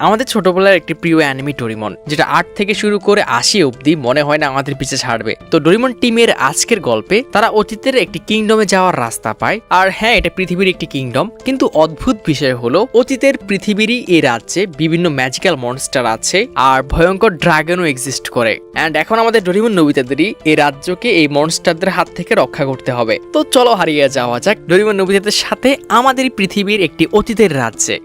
আমাদের ছোটবেলার একটি প্রিয় অ্যানিমি ডোরিমন, যেটা আট থেকে শুরু করে আশি অবধি মনে হয় না আমাদের পিছে ছাড়বে। তো ডোরিমন টিমের আজকের গল্পে তারা অতীতের একটি কিংডমে যাওয়ার রাস্তা পায়, আর হ্যাঁ এটা পৃথিবীর একটি কিংডম কিন্তু অদ্ভুত বিষয় হলো, অতীতের পৃথিবীরই এই রাজ্যে বিভিন্ন ম্যাজিক্যাল মনস্টার আছে, আর ভয়ঙ্কর ড্রাগনও এক্সিস্ট করে। অ্যান্ড এখন আমাদের ডোরিমন নবিতাদেরই এই রাজ্যকে এই মনস্টারদের হাত থেকে রক্ষা করতে হবে। তো চলো হারিয়ে যাওয়া যাক ডোরিমন নবিতাদের সাথে আমাদের পৃথিবীর একটি অতীতের রাজ্যে।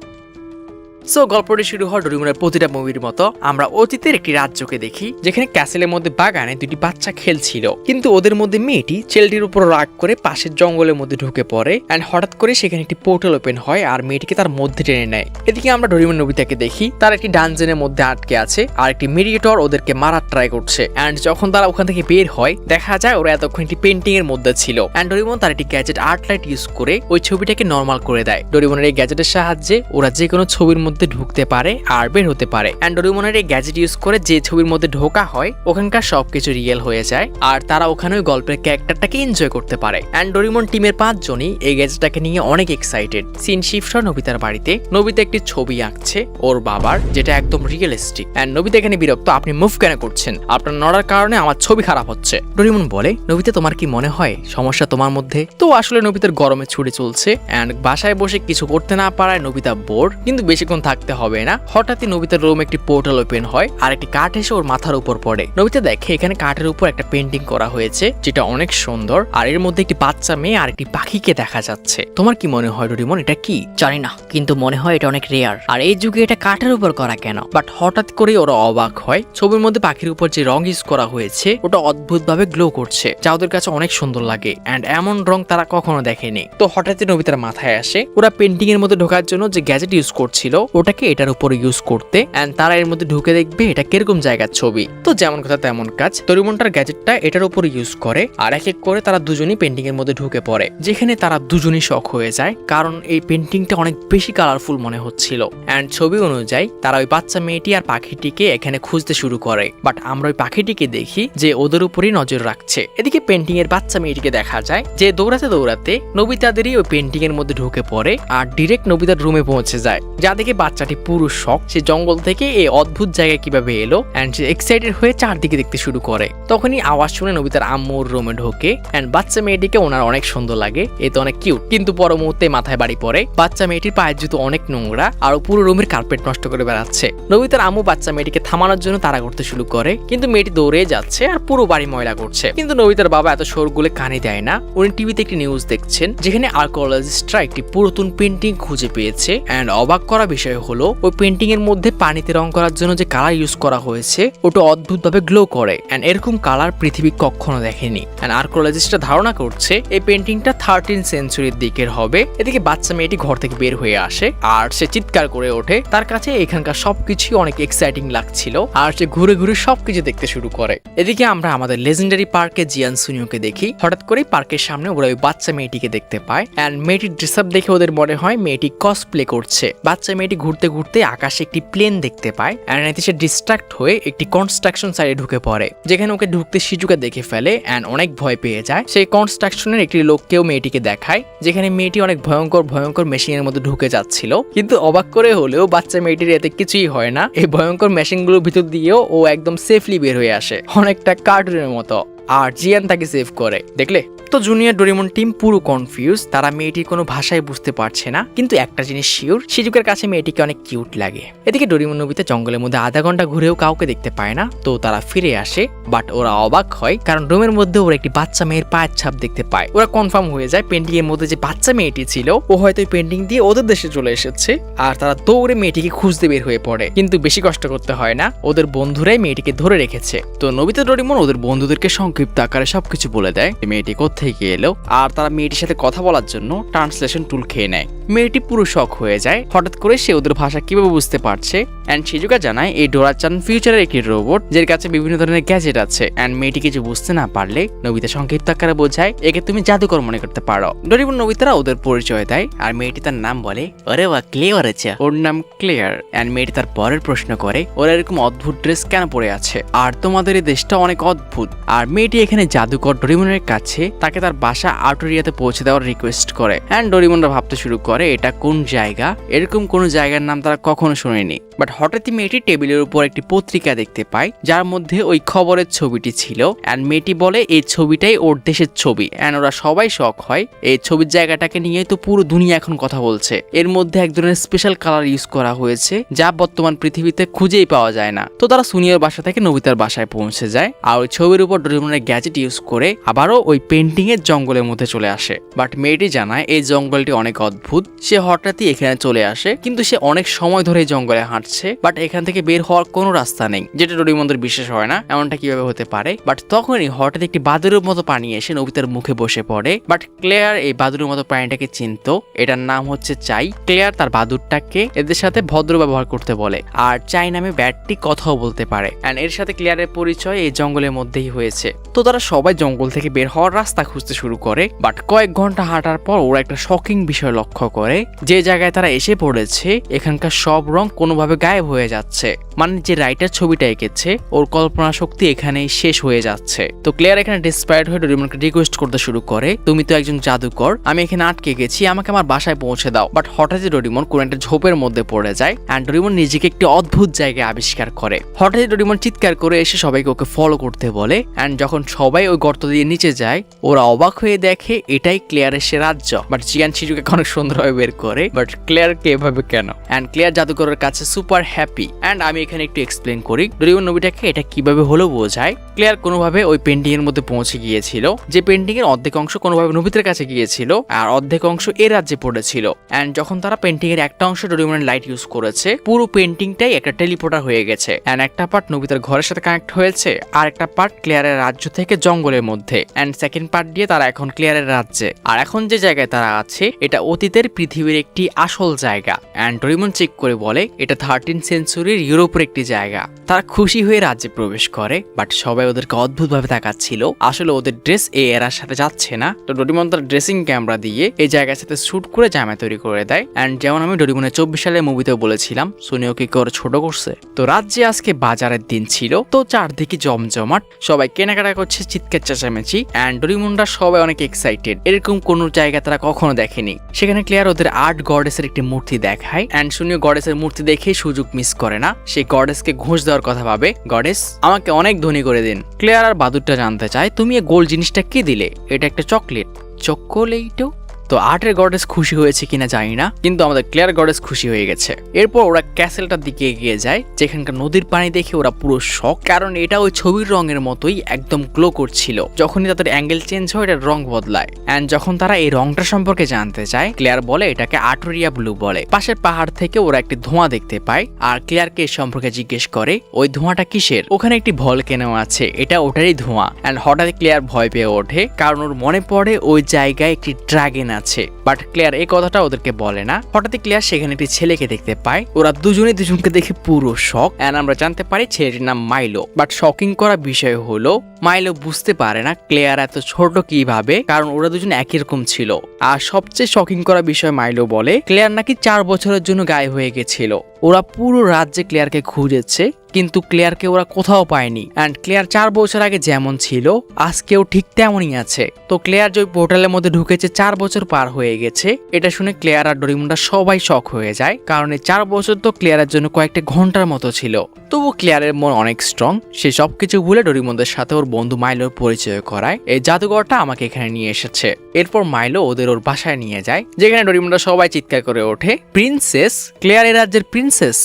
সো গল্পটি শুরু হয় ডোরিমনের প্রতিটা মুভির মতো। আমরা অতীতের একটি রাজ্যকে দেখি, যেখানে ক্যাসেলের মধ্যে বাগানে দুটি বাচ্চা খেলছিল। কিন্তু ওদের মধ্যে মেয়েটি ছেলেটির উপর রাগ করে পাশের জঙ্গলের মধ্যে ঢুকে পড়ে অ্যান্ড হঠাৎ করে সেখানে একটি পোর্টাল ওপেন হয় আর মেয়েটিকে তার মধ্যে টেনে নেয়। এদিকে আমরা ডোরিমন নবিতাকে দেখি, তার একটি ডানজেনের মধ্যে আটকে আছে আর একটি মেডিয়েটর ওদেরকে মারার ট্রাই করছে। অ্যান্ড যখন তারা ওখান থেকে বের হয়, দেখা যায় ওরা এতক্ষণ একটি পেন্টিং এর মধ্যে ছিল। অ্যান্ড ডোরিমন তার একটি গ্যাজেট আর্ট লাইট ইউজ করে ওই ছবিটাকে নর্মাল করে দেয়। ডোরিমনের এই গ্যাজেটের সাহায্যে ওরা যে কোনো ছবির মধ্যে ঢুকতে পারে আর বের হতে পারে। অ্যান্ড ডোরিমনের এই গ্যাজেট ইউজ করে যে ছবির মধ্যে ঢোকা হয়, ওখানকার সবকিছু রিয়েল হয়ে যায় আর তারা ওখানে ওই গল্পের ক্যারেক্টারটাকে এনজয় করতে পারে। অ্যান্ড ডোরিমন টিমের পাঁচজনই এই গ্যাজেটটাকে নিয়ে অনেক এক্সাইটেড সিন শিফট নবিতার বাড়িতে, নবিতা একটি ছবি আঁকছে ওর বাবার, যেটা একদম রিয়েলিস্টিক অ্যান্ড নবিতা এখানে বিরক্ত, আপনি মুভ কেন করছেন? আপনার নড়ার কারণে আমার ছবি খারাপ হচ্ছে। ডোরিমন বলে, নবিতা, তোমার কি মনে হয় সমস্যা তোমার মধ্যে? তো আসলে নবিতার গরমে ছুটে চলছে অ্যান্ড বাসায় বসে কিছু করতে না পারায় নবিতা বোর কিন্তু বেশিক্ষণ থাকতে হবে না। হঠাৎই নবিতার রুম একটি পোর্টাল ওপেন হয় আর একটি কাঠ এসে ওর মাথার উপর পড়ে। নবিতা দেখে এখানে কাঠের উপর একটা পেন্টিং করা হয়েছে, যেটা অনেক সুন্দর আর এর মধ্যে একটি বাচ্চা মেয়ে আর একটি পাখিকে দেখা যাচ্ছে। তোমার কি মনে হয় ডোরিমন, এটা কি? জানি না, কিন্তু মনে হয় এটা অনেক রেয়ার আর এই যুগে এটা কাঠের উপর করা কেন? বাট হঠাৎ করে ওরা অবাক হয়। ছবির মধ্যে পাখির উপর যে রং ইউজ করা হয়েছে, ওটা অদ্ভুত ভাবে গ্লো করছে, যা ওদের কাছে অনেক সুন্দর লাগে। অ্যান্ড এমন রং তারা কখনো দেখেনি। তো হঠাৎই নবিতার মাথায় আসে। ওরা পেন্টিং এর মধ্যে ঢোকার জন্য যে গ্যাজেট ইউজ করছিল ওটাকে এটার উপর ইউজ করতে অ্যান্ড তারা এর মধ্যে ঢুকে দেখবে এটা কীরকম জায়গার ছবি। তো যেমন কথা তেমন কাজ। তরিমনটার গ্যাজেটটা এটার উপর ইউজ করে, আর এক এক করে তারা দুজনই পেন্টিং এর মধ্যে ঢুকে পড়ে, যেখানে তারা দুজনই শখ হয়ে যায়, কারণ এই পেন্টিংটা অনেক বেশি কালারফুল মনে হচ্ছিল। অ্যান্ড ছবি অনুযায়ী, তারা ওই বাচ্চা মেয়েটি আর পাখিটিকে এখানে খুঁজতে শুরু করে। বাট আমরা ওই পাখিটিকে দেখি যে ওদের উপরই নজর রাখছে। এদিকে পেন্টিং এর বাচ্চা মেয়েটিকে দেখা যায় যে দৌড়াতে দৌড়াতে নবিতাদেরই ওই পেন্টিং এর মধ্যে ঢুকে পড়ে, আর ডিরেক্ট নবিতার রুমে পৌঁছে যায়। যা দেখে বাচ্চাটি পুরো শখ, সে জঙ্গল থেকে এই অদ্ভুত জায়গায় কীভাবে এলো অ্যান্ড সে এক্সাইটেড হয়ে চারদিকে দেখতে শুরু করে। তখনই আওয়াজ শুনে নবিতার আম্মুর রুমে ঢোকে অ্যান্ড বাচ্চা মেয়েটিকে ওনার অনেক সুন্দর লাগে, এ তো অনেক কিউট কিন্তু পর মুহূর্তে মাথায় বাড়ি পড়ে, বাচ্চা মেয়েটির পায়ের জুতো অনেক নোংরা আর পুরো রুমের কার্পেট নষ্ট করে বেড়াচ্ছে। নবিতার আম্মু বাচ্চা মেয়েটিকে থামানোর জন্য তারা করতে শুরু করে, কিন্তু মেয়েটি দৌড়ে যাচ্ছে আর পুরো বাড়ি ময়লা করছে। কিন্তু নবিতার বাবা এত শোরগুলো কানে দেয় না। উনি টিভিতে একটি নিউজ দেখছেন, যেখানে আর্কোলজিস্টরা একটি পুরাতন পেন্টিং খুঁজে পেয়েছে অ্যান্ড অবাক করা বিষয় হলো, ওই পেন্টিং এর মধ্যে পানিতে রং করার জন্য যে কালার ইউজ করা হয়েছে, ওটা অদ্ভুতভাবে গ্লো করে। অ্যান্ড এরকম কালার পৃথিবী কখনো দেখেনি। অ্যান্ড আর্কোলজিস্টরা ধারণা করছে, এই পেন্টিংটা থার্টিন সেঞ্চুরির দিকের হবে। এদিকে বাচ্চা মেয়েটি ঘর থেকে বের হয়ে আসে, আর সে চিৎকার করে ওঠে। তার কাছে এখানকার সবকিছুই অনেক এক্সাইটিং লাগছিল, আর সে ঘুরে ঘুরে সবকিছু দেখতে শুরু করে। এদিকে আমরা আমাদের লেজেন্ডারি পার্কে জিয়ান সুনিওকে দেখি। হঠাৎ করে পার্কের সামনে ওরা ওই বাচ্চা মেয়েটিকে দেখতে পায়। অ্যান্ড মেয়েটির ড্রেস আপ দেখে ওদের মনে হয় মেয়েটি কস প্লে করছে। বাচ্চা মেয়েটি ঘুরতে ঘুরতে আকাশে একটি প্লেন দেখতে পায় অ্যান্ড সে ডিস্ট্রাক্ট হয়ে একটি কনস্ট্রাকশন সাইডে ঢুকে পড়ে, যেখানে ওকে ঢুকতে শিজুকে দেখে ফেলে অ্যান্ড অনেক ভয় পেয়ে যায়। সেই কনস্ট্রাকশনের একটি লোককেও মেয়েটিকে দেখায়, যেখানে মেয়েটি অনেক ভয়ঙ্কর ভয়ঙ্কর মেশিনের মধ্যে ঢুকে যাচ্ছিল। কিন্তু অবাক করে হলেও বাচ্চা মেয়েটির এতে কিছুই হয় না। এই ভয়ঙ্কর মেশিনগুলোর ভিতর দিয়েও ও একদম সেফলি বের হয়ে আসে, অনেকটা কার্টুনের মতো। আর জিয়ান তাকে সেভ করে, দেখলে? তো জুনিয়র ডোরিমন টিম পুরো কনফিউজ তারা মেয়েটির কোনো ভাষায় বুঝতে পারছে না, কিন্তু একটা জিনিস শিওর শিজুকের কাছে মেয়েটিকে অনেক কিউট লাগে। এদিকে ডোরিমন নবীতে জঙ্গলের মধ্যে আধা ঘণ্টা ঘুরেও কাউকে দেখতে পায় না, তো তারা ফিরে আসে বাট ওরা অবাক হয়, কারণ রুমের মধ্যে ওরা একটি বাচ্চা মেয়ের পায়ের ছাপ দেখতে পায়। ওরা কনফার্ম হয়ে যায় পেন্টিং এর মধ্যে যে বাচ্চা মেয়েটি ছিল, ও হয়তো পেন্টিং দিয়ে ওদের দেশে চলে এসেছে, আর তারা দৌড়ে মেয়েটিকে খুঁজতে বের হয়ে পড়ে, কিন্তু বেশি কষ্ট করতে হয় না, ওদের বন্ধুরাই মেয়েটিকে ধরে রেখেছে। তো নবিতা ডোরিমন ওদের বন্ধুদেরকে সংক্ষিপ্ত আকারে সবকিছু বলে দেয় মেয়েটি কোথেকে এলো আর তারা মেয়েটির সাথে কথা বলার জন্য ট্রান্সলেশন টুল খেয়ে নেয়। মেয়েটি পুরো শখ হয়ে যায়। হঠাৎ করে সে ওদের ভাষা কীভাবে বুঝতে পারছে? অ্যান্ড শিজুকা জানায় এই ডোরাচান ফিউচারের একটি রোবট যার কাছে বিভিন্ন ধরনের গ্যাজেট আছে। অ্যান্ড মেয়েটি কিছু বুঝতে না পারলে নবিতা সংক্ষিপ্ত আকারে বোঝায় একে তুমি জাদুকর মনে করতে পারো। ডরিবন নবিতারা ওদের পরিচয় দেয় আর মেয়েটি তার নাম বলে ওরে বা ক্লিয়ার আছে ওর নাম ক্লিয়ার। অ্যান্ড মেয়েটি তার পরের প্রশ্ন করে ওরা এরকম অদ্ভুত ড্রেস কেন পরে আছে? আর তোমাদের এই দেশটা অনেক অদ্ভুত। আর মেয়েটি এখানে জাদুকর ডরিমনের কাছে তাকে তার বাসা আউটোরিয়াতে পৌঁছে দেওয়ার রিকোয়েস্ট করে। অ্যান্ড ডরিমনরা ভাবতে শুরু করে, এটা কোন জায়গা? এরকম কোন জায়গার নাম তারা কখনো শোনেনি। বাট হঠাৎই মেয়েটি টেবিলের উপর একটি পত্রিকা দেখতে পায়, যার মধ্যে ওই খবরের ছবিটি ছিল। অ্যান্ড মেয়েটি বলে, এই ছবিটাই ওর দেশের ছবি। অ্যান্ড ওরা সবাই শখ হয়, এই ছবির জায়গাটাকে নিয়ে তো পুরো দুনিয়া এখন কথা বলছে। এর মধ্যে এক ধরনের স্পেশাল কালার ইউজ করা হয়েছে, যা বর্তমান পৃথিবীতে খুঁজেই পাওয়া যায় না। তো তারা সুনিয়র বাসা থেকে নবিতার বাসায় পৌঁছে যায়, আর ওই ছবির উপর ডোরেমনের গ্যাজেট ইউজ করে আবারও ওই পেন্টিং এর জঙ্গলের মধ্যে চলে আসে। বাট মেয়েটি জানায়, এই জঙ্গলটি অনেক অদ্ভুত। সে হঠাৎই এখানে চলে আসে, কিন্তু সে অনেক সময় ধরে জঙ্গলে হাঁটছে। বাট এখান থেকে বের হওয়ার কোনো রাস্তা নেই। যেটা ডোরেমনের বিশ্বাস হয় না, এমনটা কীভাবে হতে পারে? বাট তখনই হঠাৎ একটি বাদুরের মতো পানি এসে নবিতার মুখে বসে পড়ে। বাট ক্লেয়ার এই বাদুরের মতো প্রাণীটাকে চিনত। এটার নাম হচ্ছে চাই। ক্লেয়ার তার বাদুরটাকে এদের সাথে ভদ্র ব্যবহার করতে বলে। আর চাই নামে ব্যাটটি কথাও বলতে পারে। অ্যান্ড এর সাথে ক্লিয়ারের পরিচয় এই জঙ্গলের মধ্যেই হয়েছে। তো তারা সবাই জঙ্গল থেকে বের হওয়ার রাস্তা খুঁজতে শুরু করে। বাট কয়েক ঘণ্টা হাঁটার পর ওরা একটা শকিং বিষয় লক্ষ্য করে। যে জায়গায় তারা এসে পড়েছে, এখানকার সব রং কোনোভাবে গায়েব হয়ে যাচ্ছে। মানে যে রাইটার ছবিটা এঁকেছে, ওর কল্পনা শক্তি এখানেই শেষ হয়ে যাচ্ছে। তো ক্লিয়ার এখানে ডিসপায়ার্ড হয়ে ডোরিমনকে রিকোয়েস্ট করতে শুরু করে, তুমি তো একজন জাদুকর, আমি এখানে আটকে গেছি, আমাকে আমার বাসায় পৌঁছে দাও। বাট হঠাৎই ডোরিমন কোন একটা ঝোপের মধ্যে পড়ে যায় অ্যান্ড ডোরিমন নিজেকে একটি অদ্ভুত জায়গায় আবিষ্কার করে। হঠাৎই ডোরিমন চিৎকার করে এসে সবাইকে ওকে ফলো করতে বলে অ্যান্ড যখন সবাই ওই গর্ত দিয়ে নিচে যায়, ওরা অবাক হয়ে দেখে এটাই ক্লিয়ারের সে রাজ্য। বাট জিয়ান শিজুকে অনেক সুন্দরভাবে বের করে বাট ক্লিয়ারকে এভাবে কেন? অ্যান্ড ক্লিয়ার জাদুকরের কাছে সুপার হ্যাপি। অ্যান্ড আমি এখানে একটু এক্সপ্লেন করি। ডোরিমন নবীটাকে এটা কীভাবে হলো বোঝায়, ক্লিয়ার কোনোভাবে ওই পেন্টিং এর মধ্যে পৌঁছে গিয়েছিল। যে পেন্টিং এর অর্ধেক অংশ কোনোভাবে নবীতের কাছে গিয়েছিল আর অর্ধেক অংশ এ রাজ্যে পড়েছিল। অ্যান্ড যখন তারা পেন্টিং এর একটা অংশ ডোরিমনের লাইট ইউজ করেছে, পুরো পেন্টিংটাই একটা টেলিপোর্টার হয়ে গেছে। অ্যান্ড একটা পার্ট নবিতার ঘরের সাথে কানেক্ট হয়েছে, আর একটা পার্ট ক্লিয়ারের রাজ্য থেকে জঙ্গলের মধ্যে। অ্যান্ড সেকেন্ড পার্ট দিয়ে তারা এখন ক্লিয়ারের রাজ্যে। আর এখন যে জায়গায় তারা আছে, এটা অতীতের পৃথিবীর একটি আসল জায়গা। অ্যান্ড ডোরিমন চেক করে বলে, এটা থার্টিন সেঞ্চুরির ইউরোপের একটি জায়গা। তারা খুশি হয়ে রাজ্যে প্রবেশ করে বাট সবাই ওদেরকে অদ্ভুতভাবে তাকাচ্ছিল। আসলে ওদের ড্রেস এই এরার সাথে যাচ্ছে না। তো ডোরিমন তার ড্রেসিং ক্যামেরা দিয়ে এই জায়গার সাথে শ্যুট করে জামা তৈরি করে দেয়। অ্যান্ড যেমন আমি ডোরিমনের চব্বিশ সালের মুভিতেও বলেছিলাম, সুনিও কি করে ছোট করছে? তো রাজ্যে আজকে বাজারের দিন ছিল, তো চারদিকে জমজমাট, সবাই কেনাকাটা করছে, চিৎকার চেঁচামেচি। অ্যান্ড ডোরিমনরা সবাই অনেক এক্সাইটেড এরকম কোনো জায়গা তারা কখনো দেখেনি। সেখানে ক্লিয়ার ওদের আর্ট গডেসের একটি মূর্তি দেখায়। অ্যান্ড সুনিও গডেসের মূর্তি দেখে সুযোগ মিস করে না। সে গডেসকে ঘুষ দেওয়ার কথা ভাবে। গডেস আমাকে অনেক ধনী করে দিন। ক্লেয়ার আর বাদুরটা জানতে চায়, তুমি এ গোল জিনিসটা কি দিলে? এটা একটা চকলেট চকোলেটও তো আর্টের গডেস খুশি হয়েছে কিনা জানি না, কিন্তু আমাদের ক্লিয়ার গডেস খুশি হয়ে গেছে। এরপর ওরা ক্যাসেলটার দিকে এগিয়ে যায়, যেখানকার নদীর পানি দেখে ওরা পুরো শখ কারণ এটা ওই ছবির রঙের মতোই একদম গ্লো করছিল। যখনই তাদের অ্যাঙ্গেল চেঞ্জ হয়, এটার রং বদলায়। অ্যান্ড যখন তারা এই রংটা সম্পর্কে জানতে চায় ক্লিয়ার বলে এটাকে আটোরিয়া ব্লু বলে। পাশের পাহাড় থেকে ওরা একটি ধোঁয়া দেখতে পায়, আর ক্লিয়ারকে এর সম্পর্কে জিজ্ঞেস করে, ওই ধোঁয়াটা কিসের? ওখানে একটি ভল কেনেও আছে, এটা ওটারই ধোঁয়া। অ্যান্ড হঠাৎ ক্লিয়ার ভয় পেয়ে ওঠে, কারণ ওর মনে পড়ে ওই জায়গায় একটি ড্রাগন আছে। বাট ক্লেয়ার এই কথাটা ওদেরকে বলে না। হঠাৎই ক্লেয়ার সেখানে একটি ছেলেকে দেখতে পায়। ওরা দুজনে দুজনকে দেখে পুরো শখ অ্যান্ড আমরা জানতে পারি ছেলেটির নাম মাইলো বাট শকিং করা বিষয় হলো মাইলো বুঝতে পারে না ক্লেয়ার এত ছোট কীভাবে, কারণ ওরা দুজন একই রকম ছিল। আর সবচেয়ে শকিং করা বিষয় মাইলো বলে ক্লেয়ার নাকি চার বছরের জন্য গায়ে হয়ে গেছিল। ওরা পুরো রাজ্যে ক্লেয়ারকে খুঁজেছে, কিন্তু ক্লেয়ারকে ওরা কোথাও পায়নি। অ্যান্ড ক্লিয়ার চার বছর আগে যেমন ছিল, আজকেও ঠিক তেমনই আছে। তো ক্লেয়ার যে পোর্টালের মধ্যে ঢুকেছে চার বছর পার হয়ে গেছে, এটা শুনে ক্লেয়ার আর ডরিমুন্ডা সবাই শখ হয়ে যায়, কারণ এই চার বছর তো ক্লেয়ারের জন্য কয়েকটা ঘণ্টার মতো ছিল। তবু ক্লেয়ারের মন অনেক স্ট্রং সে সবকিছু ভুলে ডরিমুন্ডের সাথে ওর বন্ধু মাইলোর পরিচয় করায়, এই জাদুঘরটা আমাকে এখানে নিয়ে এসেছে। এরপর মাইলো ওদের ওর বাসায় নিয়ে যায়, যেখানে ডরিমুন্ডা সবাই চিৎকার করে ওঠে প্রিন্সেস ক্লিয়ার এই রাজ্যের প্রিন্সেস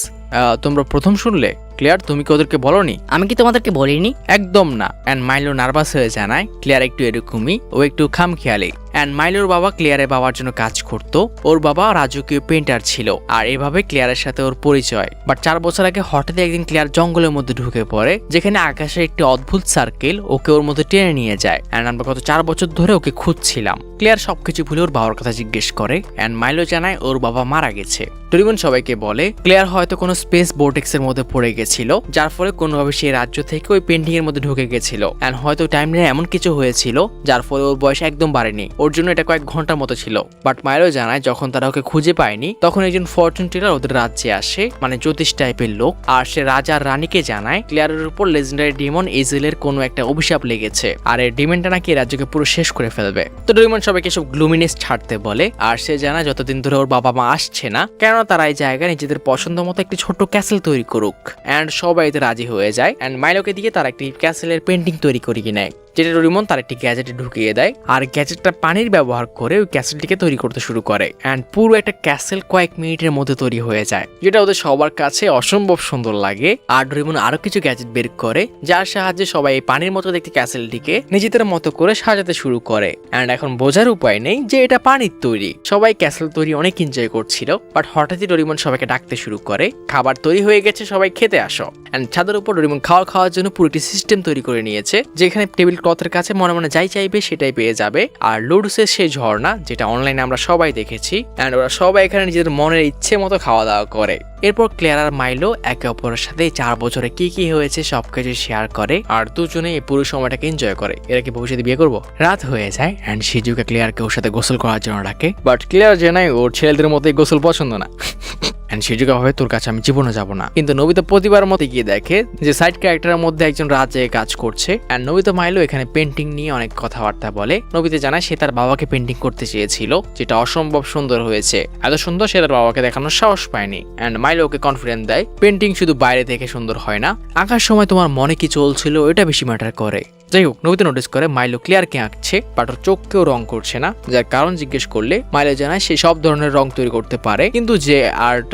তোমরা প্রথম শুনলে? ক্লিয়ার? তুমি কি ওদেরকে বলনি? আমি কি তোমাদেরকে বলিনি? একদম না। অ্যান্ড মাইলো নার্ভাস হয়ে জানায় ক্লিয়ার একটু এরকমই। ও একটু খামখেয়ালি। অ্যান্ড মাইলোর বাবা ক্লিয়ারের বাবার জন্য কাজ করত। ওর বাবা রাজকীয় পেন্টার ছিল। আর এভাবে ক্লিয়ারের সাথে ওর পরিচয়। বাট চার বছর আগে হঠাৎ একদিন ক্লিয়ার জঙ্গলের মধ্যে ঢুকে পড়ে যেখানে আকাশের একটি অদ্ভুত সার্কেল ওকে ওর মধ্যে টেনে নিয়ে যায়। অ্যান্ড আমরা গত চার বছর ধরে ওকে খুঁজছিলাম। ক্লিয়ার সবকিছু ভুলে ওর বাবার কথা জিজ্ঞেস করে অ্যান্ড মাইলো জানায় ওর বাবা মারা গেছে। টরিমন সবাইকে বলে, ক্লিয়ার হয়তো কোনো স্পেস বোর্টেক্সের মধ্যে পড়ে গেছিল, যার ফলে কোনোভাবে সেই রাজ্য থেকে ওই পেন্টিং এর মধ্যে ঢুকে গেছিল। অ্যান্ড হয়তো টাইম নিয়ে এমন কিছু হয়েছিল, যার ফলে ওর বয়স একদম বাড়েনি। ওর জন্য এটা কয়েক ঘণ্টার মতো ছিল। বাট মাইলো জানায়, যখন তারা ওকে খুঁজে পায়নি, তখন একজন ফরচুন টেলার ওদের রাজ্যে আসে মানে জ্যোতিষ টাইপের লোক। আর সে রাজা আর রানীকে জানায়, ক্লিয়ারের উপর লেজেন্ডারি ডিমন ইজেলের কোনো একটা অভিশাপ লেগেছে। আর এই ডিমনটা নাকি রাজ্যকে পুরো শেষ করে ফেলবে। তো ডিমন সবাইকে সব গ্লুমিনেস ছাড়তে বলে। আর সে জানায় যতদিন ধরে ওর বাবা মা আসছে না কেন তারা এই জায়গায় নিজেদের পছন্দ মতো একটি ছোট্ট ক্যাসেল তৈরি করুক। অ্যান্ড সবাই এতে রাজি হয়ে যায়। অ্যান্ড মাইলোকে দিয়ে তারা একটি ক্যাসেলের পেন্টিং তৈরি করিয়ে নেয় যেটা ডোরিমন তার একটি গ্যাজেটে ঢুকিয়ে দেয় আর গ্যাজেটটা পানির ব্যবহার করে ওই ক্যাসেলটিকে তৈরি করতে শুরু করে। অ্যান্ড পুরো একটা ক্যাসেল কয়েক মিনিটের মধ্যে তৈরি হয়ে যায়, যেটা ওদের সবার কাছে অসম্ভব সুন্দর লাগে। আর ডোরিমন আরও কিছু গ্যাজেট বের করে, যার সাহায্যে সবাই এই পানির মতো দেখতে ক্যাসেলটিকে নিজেদের মতো করে সাজাতে শুরু করে। অ্যান্ড এখন বোঝার উপায় নেই যে এটা পানির তৈরি। সবাই ক্যাসেল তৈরি অনেক এনজয় করছিল বাট হঠাৎই ডোরিমন সবাইকে ডাকতে শুরু করে, খাবার তৈরি হয়ে গেছে, সবাই খেতে আসো। অ্যান্ড ছাদের উপর ডোরিমন খাওয়া খাওয়ার জন্য পুরো একটি সিস্টেম তৈরি করে নিয়েছে, যেখানে টেবিল ক্লথের কাছে মনে মনে যাই চাইবে সেটাই পেয়ে যাবে। আর লুডুসের সেই ঝর্ণা, যেটা অনলাইনে আমরা সবাই দেখেছি অ্যান্ড ওরা সবাই এখানে নিজেদের মনের ইচ্ছে মতো খাওয়া দাওয়া করে। এরপর ক্লেয়ার আর মাইলো একে অপরের সাথে চার বছরে কি কি হয়েছে সবকিছু শেয়ার করে আর দুজনে এই পুরো সময়টাকে এনজয় করে। এরা কি ভবিষ্যতে বিয়ে করব? রাত হয়ে যায় অ্যান্ড সিজুকে ক্লিয়ারকে ওর সাথে গোসল করার জন্য ডাকে। বাট ক্লিয়ার জানাই ওর ছেলেদের মতো গোসল পছন্দ না। অ্যান্ড সিজুকে ভাবে, তোর কাছে আমি জীবনে যাব না। কিন্তু নবিতা প্রতিবার মতো গিয়ে দেখে যে সাইড ক্যারেক্টারের মধ্যে একজন রাজে কাজ করছে। অ্যান্ড নবিতা মাইলো এখানে পেন্টিং নিয়ে অনেক কথাবার্তা বলে। নবিতা জানায় সে তার বাবাকে পেন্টিং করতে চেয়েছিল, যেটা অসম্ভব সুন্দর হয়েছে। এত সুন্দর সে তার বাবাকে দেখানোর সাহস পায়নি। অ্যান্ড মাইলো ওকে কনফিডেন্স দেয়। পেন্টিং শুধু বাইরে থেকে সুন্দর হয় না। আঁকার সময় তোমার মনে কি চলছিল এটা বেশি ম্যাটার করে। যাই হোক নবিতা নোটিস করে মাইলো ক্লিয়ারকে আঁকছে বাট ওর চোখকেও রং করছে না, যার কারণ জিজ্ঞেস করলে মাইলো জানায় সে সব ধরনের রং তৈরি করতে পারে। কিন্তু যে আর্ট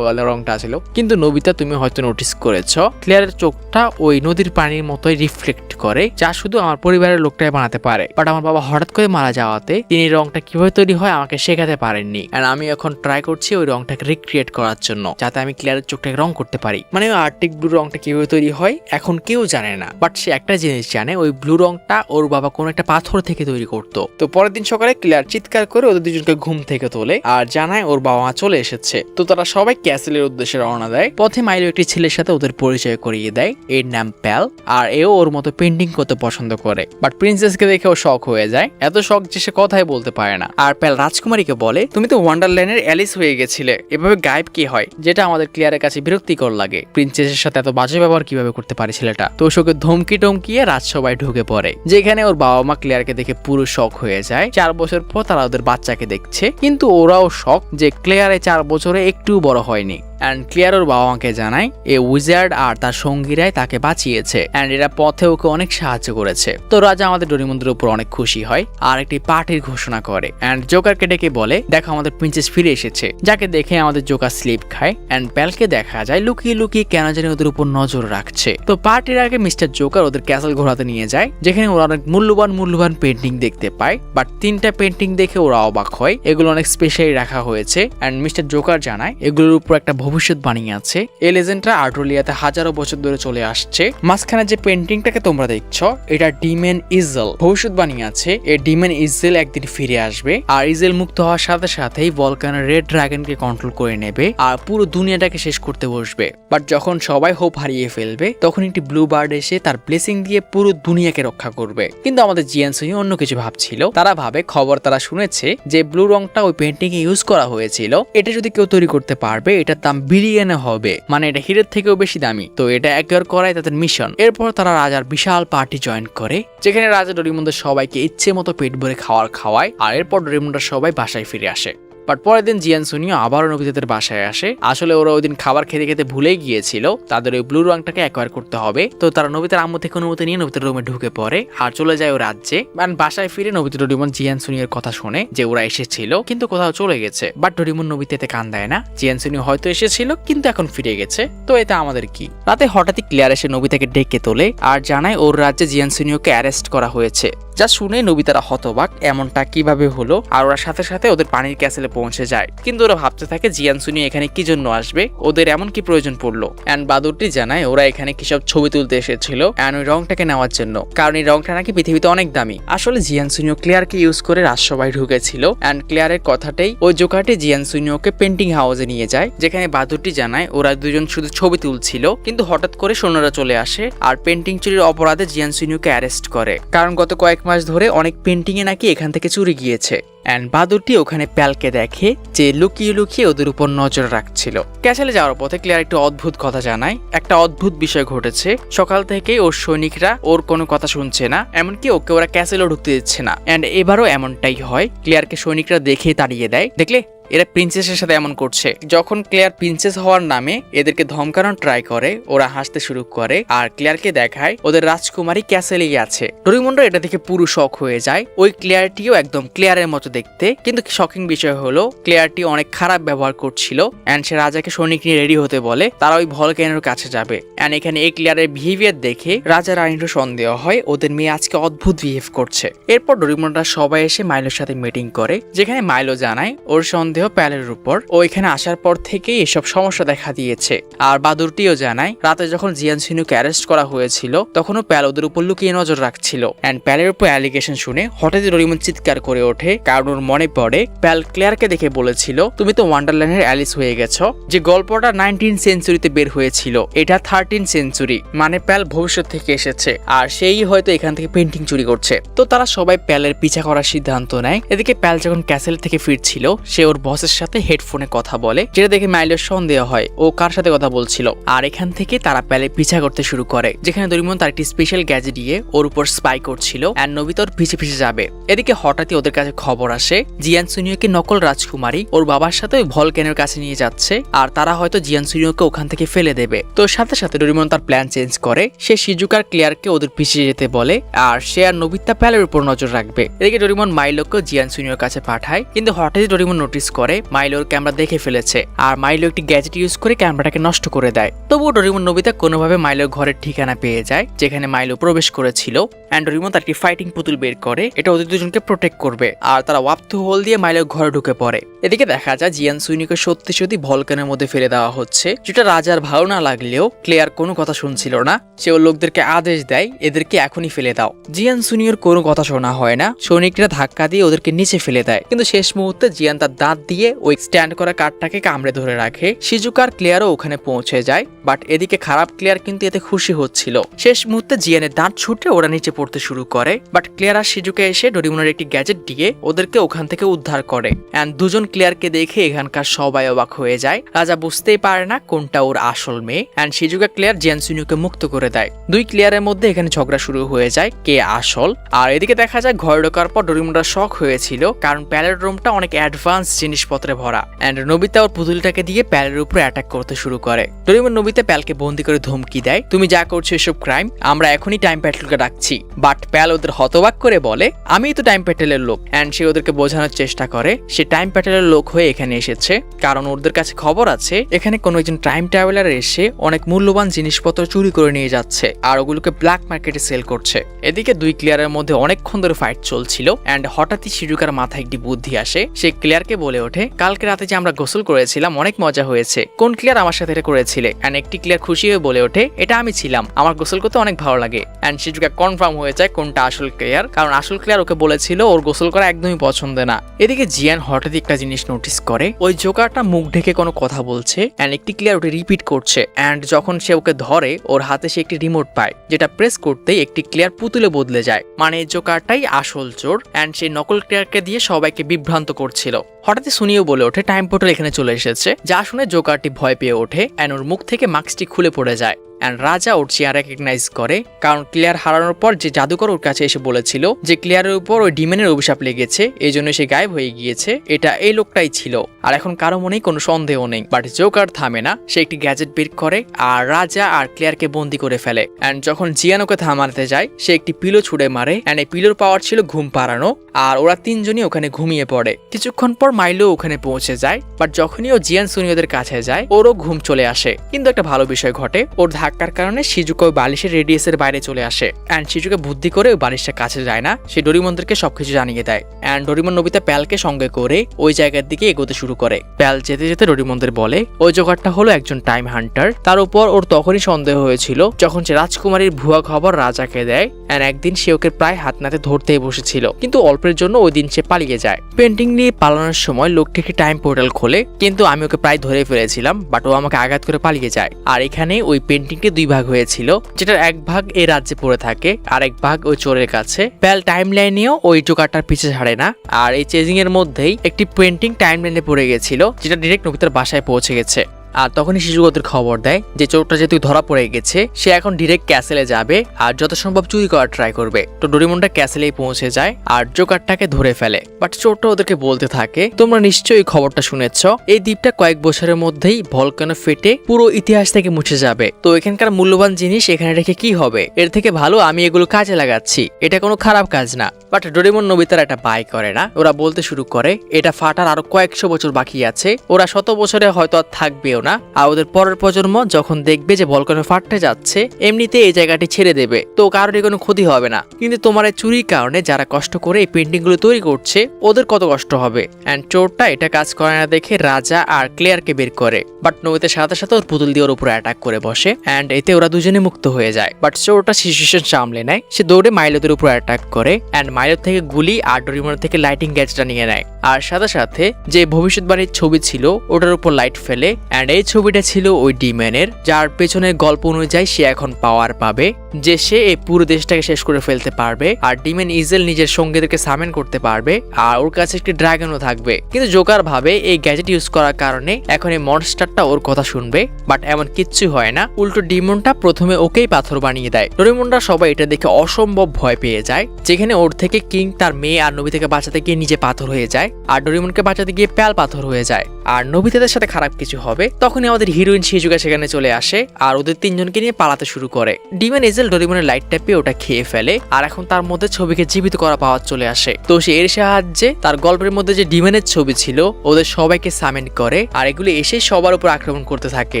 রংটা ছিল কিন্তু নবিতা তুমি হয়তো নোটিস করেছ ক্লিয়ারের চোখটা ওই নদীর পানির মতোই রিফ্লেক্ট করে, যা শুধু আমার পরিবারের লোকটাই বানাতে পারে। বাট আমার বাবা হঠাৎ করে মারা যাওয়াতে তিনি রংটা কীভাবে তৈরি হয় আমাকে শেখাতে পারেননি। আর আমি এখন ট্রাই করছি ওই রংটাকে রিক্রিয়েট করার জন্য, যাতে আমি ক্লিয়ারের চোখটাকে রং করতে পারি। মানে আর্টিক ব্লু রংটা কীভাবে তৈরি হয়, এখন কেউ জানে না। বাট সে একটা জিনিস জানে, ওই ব্লু রংটা ওর বাবা কোনো একটা পাথর থেকে তৈরি করতো। তো পরের দিন সকালে ক্লিয়ার চিৎকার করে ওদের দুজনকে ঘুম থেকে তোলে আর জানায় ওর বাবা মা চলে এসেছে। তো তারা সবাই ক্যাসেলের উদ্দেশ্যে রওনা দেয়। পথে মাইলো একটি ছেলের সাথে ওদের পরিচয় করিয়ে দেয়। এর নাম প্যাল আর এও ওর মতো পেন্টিং করতে পছন্দ করে। বাট প্রিন্সেসকে দেখে ও শখ হয়ে যায়। এত শখ যে সে কথাই বলতে পারে না। আর প্যাল রাজকুমারীকে বলে, তুমি তো ওয়ান্ডারল্যান্ডের অ্যালিস হয়ে গেছিলে। এভাবে গায়েব কি হয়? যেটা আমাদের ক্লিয়ারের কাছে বিরক্তিকর লাগে। প্রিন্সেসের সাথে এত বাজে ব্যবহার কীভাবে করতে পারে ছেলেটা? তো ওকে ধমকি টমকিয়ে রাজসভায় ঢুকে পড়ে, যেখানে ওর বাবা মা ক্লেয়ারকে দেখে পুরো শখ হয়ে যায়। চার বছর পর তারা ওদের বাচ্চাকে দেখছে, কিন্তু ওরাও শখ যে ক্লেয়ারে চার বছরে একটু বড় হয়নি। অ্যান্ড ক্লিয়ার ওর বাবা মাকে জানায়, এ উইজার্ড আর তার সঙ্গীরাই তাকে বাঁচিয়েছে অ্যান্ড এরা পথে ওকে অনেক সাহায্য করেছে। তো রাজা আমাদের ডরিমন্দের উপর অনেক খুশি হয়, আর একটি পার্টির ঘোষণা করে। অ্যান্ড জোকারকে ডেকে বলে, দেখো, আমাদের প্রিন্সেস ফিরে এসেছে, যাকে দেখে আমাদের জোকার স্লিপ খায় অ্যান্ড প্যালকে দেখা যায় লুকিয়ে লুকিয়ে কেন জানি ওদের উপর নজর রাখছে। তো পার্টির আগে মিস্টার জোকার ওদের ক্যাসেল ঘোরাতে নিয়ে যায়, যেখানে ওরা অনেক মূল্যবান মূল্যবান পেন্টিং দেখতে পায়। বাট তিনটা পেন্টিং দেখে ওরা অবাক হয়, এগুলো অনেক স্পেশালি রাখা হয়েছে। অ্যান্ড মিস্টার জোকার জানায়, এগুলোর উপর একটা ভবিষ্যৎ বানিয়ে আছে। এই লেজেন্ডটা আর্টোলিয়াতে হাজারো বছর ধরে চলে আসছে। মাঝখানে যে পেন্টিংটাকে তোমরা দেখছ, এটা ডিমেন ইজেল ভবিষ্যৎবাণী আছে। এই ডিমেন ইজেল একদিন ফিরে আসবে। আর ইজেল মুক্ত হওয়ার সাথে সাথেই ভলকানের রেড ড্রাগনকে কন্ট্রোল করে নেবে। আর পুরো দুনিয়াটাকে শেষ করতে বসবে। বাট যখন সবাই হোপ হারিয়ে ফেলবে, তখন একটি ব্লু বার্ড এসে তার ব্লেসিং দিয়ে পুরো দুনিয়াকে রক্ষা করবে। কিন্তু আমাদের জিয়ান সুই অন্য কিছু ভাবছিল। তারা ভাবে, খবর তারা শুনেছে যে ব্লু রংটা ওই পেন্টিং এ ইউজ করা হয়েছিল। এটা যদি কেউ তৈরি করতে পারবে এটার দাম বিলিয়নে হবে। মানে এটা হিরের থেকেও বেশি দামি। তো এটা একবার করাই তাদের মিশন এরপর তারা রাজার বিশাল পার্টি জয়েন করে, যেখানে রাজা ডরিমুন্ডার সবাইকে ইচ্ছে মতো পেট ভরে খাওয়ার খাওয়ায়, আর এরপর ডরিমুন্ডার সবাই বাসায় ফিরে আসে। বাট পরের দিন জিয়ান সুনিও আবারও নবীদের বাসায় আসে। আসলে ওরা ওই দিন খাবার খেতে খেতে ভুলেই গিয়েছিল। তাদের ওই ব্লু রংটাকে অ্যাকোয়ার করতে হবে। তো তারা নবীতার আম্মু থেকে অনুমতি নিয়ে নবীতার রুমে ঢুকে পড়ে আর চলে যায় ও রাজ্যে। মানে বাসায় ফিরে নবীত ডরিমন জিয়ান সুনিয়ের কথা শুনে যে ওরা এসেছিল, কিন্তু কোথাও চলে গেছে। বাট ডরিমন নবীতে এতে কান দেয় না। জিয়ান সুনি হয়তো এসেছিল, কিন্তু এখন ফিরে গেছে। তো এতে আমাদের কি? রাতে হঠাৎই ক্লিয়ার এসে নবিতাকে ডেকে তোলে আর জানায় ওর রাজ্যে জিয়ান সুনিওকে অ্যারেস্ট করা হয়েছে। যা শুনে নবিতারা হতবাক, এমনটা কীভাবে হলো? আর ওরা সাথে সাথে ওদের পানির ক্যাসেলে পৌঁছে যায়। কিন্তু ওরা ভাবতে থাকে জিয়ান সুনি এখানে কি জন্য আসবে? ওদের এমন কি প্রয়োজন পড়ল? অ্যান্ড বাদুরটি জানায়, ওরা এখানে কিসব ছবি তুলতে এসেছিল? অ্যান্ড ওই রংটাকে নেওয়ার জন্য। কারণ এই রংটা নাকি পৃথিবীতে অনেক দামি। আসলে জিয়ান সুনিও ক্লিয়ারকে ইউজ করে রাজসভায় ঢুকেছিল। অ্যান্ড ক্লিয়ারের কথাটাই ওই জোকারটি জিয়ান সুনিওকে পেন্টিং হাউসে নিয়ে যায়, যেখানে বাদুরটি জানায়, ওরা দুজন শুধু ছবি তুলছিল, কিন্তু হঠাৎ করে সৈন্যরা চলে আসে, আর পেন্টিং চুরির অপরাধে জিয়ান সুনিওকে অ্যারেস্ট করে। কারণ গত কয়েক মাস ধরে অনেক পেন্টিংয়ে নাকি এখান থেকে চুরি গিয়েছে। অ্যান্ড বাদুরটি ওখানে প্যালকে দেখে যে লুকিয়ে লুকিয়ে ওদের উপর নজর রাখছিল। ক্যাসেলে যাওয়ার পথে ক্লিয়ার একটা অদ্ভুত কথা জানায়। একটা অদ্ভুত বিষয় ঘটেছে। সকাল থেকে ওর সৈনিকরা ওর কোনো কথা শুনছে না, এমনকি ওকে ওরা ক্যাসেলও ঢুকতে দিচ্ছে না। অ্যান্ড এবারও এমনটাই হয়। ক্লিয়ারকে সৈনিকরা দেখে তাড়িয়ে দেয়। দেখলে, এরা প্রিন্সেসের সাথে এমন করছে। যখন ক্লিয়ার প্রিন্সেস হওয়ার নামে এদেরকে ধমকানোর ট্রাই করে, ওরা হাসতে শুরু করে আর ক্লিয়ারকে দেখায় ওদের রাজকুমারী ক্যাসেলেই আছে। ডরিমন্ডো এটা দেখে পুরো শখ হয়ে যায়। ওই ক্লিয়ারটিও একদম ক্লিয়ারের মতো দেখতে, কিন্তু শকিং বিষয় হলো ক্লিয়ারটি অনেক খারাপ ব্যবহার করছিল অ্যান্ড সে রাজাকে সৈনিক নিয়ে রেডি হতে বলে, তারা ওই ভলকেনের কাছে যাবে। অ্যান্ড এখানে এই ক্লিয়ারের বিহেভিয়ার দেখে রাজা রানীরও সন্দেহ হয়, ওদের মেয়ে আজকে অদ্ভুত বিহেভ করছে। এরপর ডরিমন্ডরা সবাই এসে মাইলোর সাথে মিটিং করে, যেখানে মাইলো জানায়, ওর সন্দেহ প্যালের উপর। ও এখানে আসার পর থেকেই এসব সমস্যা দেখা দিয়েছে। আর বাদুরটিও জানায়, রাতে যখন জিয়ান সিনুকে অ্যারেস্ট করা হয়েছিল, তখনও প্যাল ওদের উপর লুকিয়ে নজর রাখছিল। অ্যান্ড প্যালের উপর অ্যালিগেশন শুনে হঠাৎ ডরিমন চিৎকার করে ওঠে, কারণ ওর মনে পড়ে, প্যাল ক্লিয়ারকে দেখে বলেছিল, তুমি তো ওয়ান্ডারল্যান্ডের অ্যালিস হয়ে গেছো। যে গল্পটা নাইনটিন সেঞ্চুরিতে বের হয়েছিল, এটা থার্টিন সেঞ্চুরি মানে প্যাল ভবিষ্যৎ থেকে এসেছে, আর সেই হয়তো এখান থেকে পেন্টিং চুরি করছে। তো তারা সবাই প্যালের পিছা করার সিদ্ধান্ত নেয়। এদিকে প্যাল যখন ক্যাসেল থেকে ফিরছিল, সে ওর বসের সাথে হেডফোনে কথা বলে, যেটা দেখে মাইলের সন্দেহ হয়, ও কার সাথে কথা বলছিল। আর এখান থেকে তারা প্যালে পিছা করতে শুরু করে, যেখানে দরিমন তার একটি স্পেশাল গ্যাজেট দিয়ে ওর উপর স্পাই করছিল আর নবিতা ওর পিছে পিছে যাবে। এদিকে হঠাৎই ওদের কাছে খবর আসে জিয়ান সুনিওকে নকল রাজকুমারী ওর বাবার সাথে ওই ভলকেনের কাছে নিয়ে যাচ্ছে আর তারা হয়তো জিয়ান সুনিওকে ওখান থেকে ফেলে দেবে। তো সাথে সাথে ডরিমন তার প্ল্যান চেঞ্জ করে, সে সিজুকার ক্লিয়ারকে ওদের পিছিয়ে যেতে বলে আর সে আর নবিতা প্যালের উপর নজর রাখবে। এদিকে ডরিমন মাইলোকে জিয়ান সুনিওর কাছে পাঠায়, কিন্তু হঠাৎই ডরিমন নোটিস করে মাইলোর ক্যামেরা দেখে ফেলেছে আর মাইলো একটি গ্যাজেট ইউজ করে ক্যামেরাটাকে নষ্ট করে দেয়। তবুও ডরিমন নবিতা কোনোভাবে মাইলোর ঘরের ঠিকানা পেয়ে যায়, যেখানে মাইলো প্রবেশ করেছিল। অ্যান্ড ডরিমন তার একটি ফাইটিং পুতুল বের করে, এটা ওদের দুজনকে প্রোটেক্ট করবে। আর তারা ওয়াপথু হোল দিয়ে মাইলোর ঘরে ঢুকে পড়ে। এদিকে দেখা যায় জিয়ান সুইনিকে সত্যি সত্যি ভলকানের মধ্যে ফেলে দেওয়া হচ্ছে। যেটা রাজার ভালো না লাগলেও ক্লেয়ার কোনো কথা শুনছিল না। সে ওর লোকদেরকে আদেশ দেয়, এদেরকে এখনই ফেলে দাও। জিয়ান সুনিয়র কোনো কথা শোনা হয় না। সৈনিকরা ধাক্কা দিয়ে ওদেরকে নিচে ফেলে দেয়। কিন্তু শেষ মুহূর্তে জিয়ান তার দাঁত দিয়ে ওই স্ট্যান্ড করা কাঠটাকে কামড়ে ধরে রাখে। সিজুকার ক্লিয়ারও ওখানে পৌঁছে যায়, বাট এদিকে খারাপ ক্লেয়ার কিন্তু এতে খুশি হচ্ছিল। শেষ মুহূর্তে জিয়ানের দাঁত ছুটে ওরা নিচে পড়তে শুরু করে, বাট ক্লিয়ার আর সিজুকে এসে ডরিমনের একটি গ্যাজেট দিয়ে ওদেরকে ওখান থেকে উদ্ধার করে। অ্যান্ড দুজন ক্লিয়ারকে দেখে এখানকার সবাই অবাক হয়ে যায়। রাজা বুঝতেই পারে না কোনটা ওর আসল মেয়ে। অ্যান্ড সিজুকা ক্লিয়ার জেনসুনিওকে মুক্ত করে দেয়। দুই ক্লিয়ারের মধ্যে এখানে ঝগড়া শুরু হয়ে যায় কে আসল। আর এদিকে দেখা যায় ঘরে ঢোকার পর ডরিমনরা শখ হয়েছিল, কারণ প্যালের রুমটা অনেক অ্যাডভান্স জিনিসপত্রে ভরা। অ্যান্ড নবিতা ওর পুতুলটাকে দিয়ে প্যালের উপরে অ্যাটাক করতে শুরু করে। ডরিমন নবিতা প্যালকে বন্দি করে ধমকি দেয়, তুমি যা করছ এসব ক্রাইম আমরা এখনই টাইম প্যাট্রোলকে ডাকছি। বাট প্যাল ওদের হতবাক করে বলে আমি তো টাইম প্যাটেলের লোক। অ্যান্ড সে ওদেরকে বোঝানোর চেষ্টা করে। সে টাইম প্যাটেলের লোক হয়ে এখানে এসেছে। কারণ ওদের কাছে খবর আছে, এখানে কোনো একজন টাইম ট্রাভেলার এসে অনেক মূল্যবান জিনিসপত্র চুরি করে নিয়ে যাচ্ছে আর ওগুলোকে ব্ল্যাক মার্কেটে সেল করছে। এদিকে দুই ক্লিয়ারের মধ্যে অনেকক্ষণ ধরে ফাইট চলছিল অ্যান্ড হঠাৎই শিরুকার মাথায় একটি বুদ্ধি আসে। সে ক্লিয়ারকে বলে ওঠে, কালকে রাতে যে আমরা গোসল করেছিলাম, অনেক মজা হয়েছে। কোন ক্লিয়ার আমার সাথে এটা করেছিলে? অ্যান্ড একটি ক্লিয়ার খুশি হয়ে বলে ওঠে, এটা আমি ছিলাম। আমার গোসল করতে অনেক ভালো লাগে। অ্যান্ড শিজুকা কনফার্ম হয়ে যায় কোনটা আসল ক্লিয়ার কারণ আসল ক্লিয়ার ওকে বলেছিল, ওর গোসল করা একদমই পছন্দ না। এদিকে জিয়ান হঠাৎ একটা জিনিস নোটিস করে। ওই জোকারটা মুখ ঢেকে কোনো কথা বলছে অ্যান্ড একটি ক্লিয়ার ওটি রিপিট করছে। অ্যান্ড যখন সে ওকে ধরে, ওর হাতে সে একটি রিমোট পায়, যেটা প্রেস করতেই একটি ক্লিয়ার পুতুলে বদলে যায়। মানে জোকারটাই আসল চোর অ্যান্ড সেই নকল ক্লিয়ারকে দিয়ে সবাইকে বিভ্রান্ত করছিল। হঠাৎই শুনিও বলে ওঠে টাইম পোর্টাল এখানে চলে এসেছে। যা শুনে জোকারটি ভয় পেয়ে ওঠে অ্যান্ড ওর মুখ থেকে মাস্কটি খুলে পড়ে যায়। অ্যান্ড রাজা ওর চেয়ার রেকগনাইজ করে, কারণ ক্লিয়ার হারানোর পর যে জাদুকর ওর কাছে এসে বলেছিল যে ক্লিয়ারের উপর ওই ডিমেনের অভিশাপ লেগেছে, এই জন্য সে গায়েব হয়ে গিয়েছে, এটা এই লোকটাই ছিল। আর এখন কারও মনেই কোনো সন্দেহ নেই বাট জোকার থামে না, সে একটি গ্যাজেট বের করে আর রাজা আর ক্লিয়ারকে বন্দি করে ফেলে। অ্যান্ড যখন জিয়ানোকে থামাতে যায়, সে একটি পিলো ছুড়ে মারে, অ্যান্ড এই পিলোর পাওয়ার ছিল ঘুম পাড়ানো, আর ওরা তিনজনই ওখানে ঘুমিয়ে পড়ে। কিছুক্ষণ পর মাইলো ওখানে পৌঁছে যায় বাট যখনই ও জিয়ান সুনিয়দের কাছে যায়, ওরও ঘুম চলে আসে। কিন্তু একটা ভালো বিষয় ঘটে, ওর ধাক্কার কারণে সিজুকে ওই বালিশের রেডিয়াসের বাইরে চলে আসে। অ্যান্ড সিজুকে বুদ্ধি করে ওই বালিশটা কাছে যায় না। সে ডরিমনদেরকে সবকিছু জানিয়ে দেয়। অ্যান্ড ডরিমন নবিতা প্যালকে সঙ্গে করে ওই জায়গার দিকে এগোতে শুরু করে। প্যাল যেতে যেতে ডরিমনদের বলে, ওই জোগাড়টা হলো একজন টাইম হান্টার। তার উপর ওর তখনই সন্দেহ হয়েছিল যখন সে রাজকুমারীর ভুয়া খবর রাজাকে দেয়। অ্যান্ড একদিন সে ওকে প্রায় হাত নাতে ধরতেই বসেছিল। কিন্তু অল্পের জন্য ওই দিন সে পালিয়ে যায়। পেন্টিং নিয়ে পালানোর সময় লোকটি একটি টাইম পোর্টাল খোলে। কিন্তু আমি ওকে প্রায় ধরে ফেলেছিলাম বাট ও আমাকে আঘাত করে পালিয়ে যায়। আর এখানে ওই পেন্টিং পেন্টিংটি দুই ভাগ হয়েছিল, যেটার এক ভাগ এই রাজ্যে পড়ে থাকে, আর এক ভাগ ওই চোরের কাছে। প্যাল টাইম লাইনেও ওই জোকারটার পিছে ছাড়ে না, আর এই চেজিং এর মধ্যেই একটি পেন্টিং টাইম লাইনে পড়ে গেছিল, যেটা ডিরেক্ট নবিতার বাসায় পৌঁছে গেছে। আর তখনই শিশু ওদের খবর দেয় যে চোরটা যেহেতু ধরা পড়ে গেছে, সে এখন ডিরেক্ট ক্যাসেলে যাবে আর যত সম্ভব চুরি করার ট্রাই করবে। তো ডোরিমনটা ক্যাসেলেই পৌঁছে যায় আর জোকারটাকে ধরে ফেলে। বাট চোরটা ওদেরকে বলতে থাকে, তোমরা নিশ্চয়ই খবরটা শুনেছ। এই দ্বীপটা কয়েক বছরের মধ্যেই ভলকানো ফেটে পুরো ইতিহাস থেকে মুছে যাবে। তো এখানকার মূল্যবান জিনিস এখানে রেখে কি হবে? এর থেকে ভালো আমি এগুলো কাজে লাগাচ্ছি। এটা কোনো খারাপ কাজ না। বাট ডোরিমন নবিতার এটা বাই করে না। ওরা বলতে শুরু করে, এটা ফাটার আরও কয়েকশো বছর বাকি আছে। ওরা শত বছরে হয়তো আর থাকবেও না, আর ওদের পরের প্রজন্ম যখন দেখবে যে ভলকানো ফাটতে যাচ্ছে, এমনিতে এই জায়গাটি ছেড়ে দেবে, তো কারোরই কোনো ক্ষতি হবে না। কিন্তু তোমার এই চুরির কারণে যারা কষ্ট করে এই পেন্টিংগুলো তৈরি করছে, ওদের কত কষ্ট হবে? অ্যান্ড চোরটা এটা কাজ করে না দেখে রাজা আর ক্লেয়ারকে বের করে। বাট নবীতে সাথে সাথে ওর পুতুল দিয়ে ওর উপর অ্যাটাক করে বসে অ্যান্ড এতে ওরা দুজনে মুক্ত হয়ে যায়। বাট চোরটা সিচুয়েশন সামলে নেয়, সে দৌড়ে মাইলোদের উপর অ্যাটাক করে অ্যান্ড মাইলোর থেকে গুলি আর ডরিমনের থেকে লাইটিং গ্যাজটা নিয়ে নেয়। আর সাথে সাথে যে ভবিষ্যৎবাণীর ছবি ছিল, ওটার উপর লাইট ফেলে অ্যান্ড এই ছবিটা ছিল ওই ডিম্যানের, যার পেছনের গল্প অনুযায়ী সে এখন পাওয়ার পাবে, যে সে এই পুরো দেশটাকে শেষ করে ফেলতে পারবে, আর ডিম্যান ইজেল নিজের সঙ্গীদেরকে সামেন করতে পারবে, আর ওর কাছে একটি ড্রাগনও থাকবে। কিন্তু জোকার ভাবে এই গ্যাজেট ইউজ করার কারণে এখন এই মনস্টারটা ওর কথা শুনবে বাট এমন কিচ্ছু হয় না। উল্টো ডিমনটা প্রথমে ওকেই পাথর বানিয়ে দেয়। ডোরেমনরা সবাই এটা দেখে অসম্ভব ভয় পেয়ে যায়, যেখানে ওর থেকে কিং তার মেয়ে আর নবী থেকে বাঁচাতে গিয়ে নিজে পাথর হয়ে যায়, আর ডোরেমনকে বাঁচাতে গিয়ে প্যাল পাথর হয়ে যায়। আর নবিতাদের সাথে খারাপ কিছু হবে তখনই আমাদের হিরোইন শিজুকা সেখানে চলে আসে আর ওদের তিনজনকে নিয়ে পালাতে শুরু করে। ডিমেন এজেল ডোরিমনের লাইটটা পেয়ে ওটা খেয়ে ফেলে আর এখন তার মধ্যে ছবিকে জীবিত করা পাওয়ার চলে আসে। তো সে এর সাহায্যে তার গল্পের মধ্যে যে ডিমেনের ছবি ছিল, ওদের সবাইকে সামেন্ট করে আর এগুলি এসে সবার উপর আক্রমণ করতে থাকে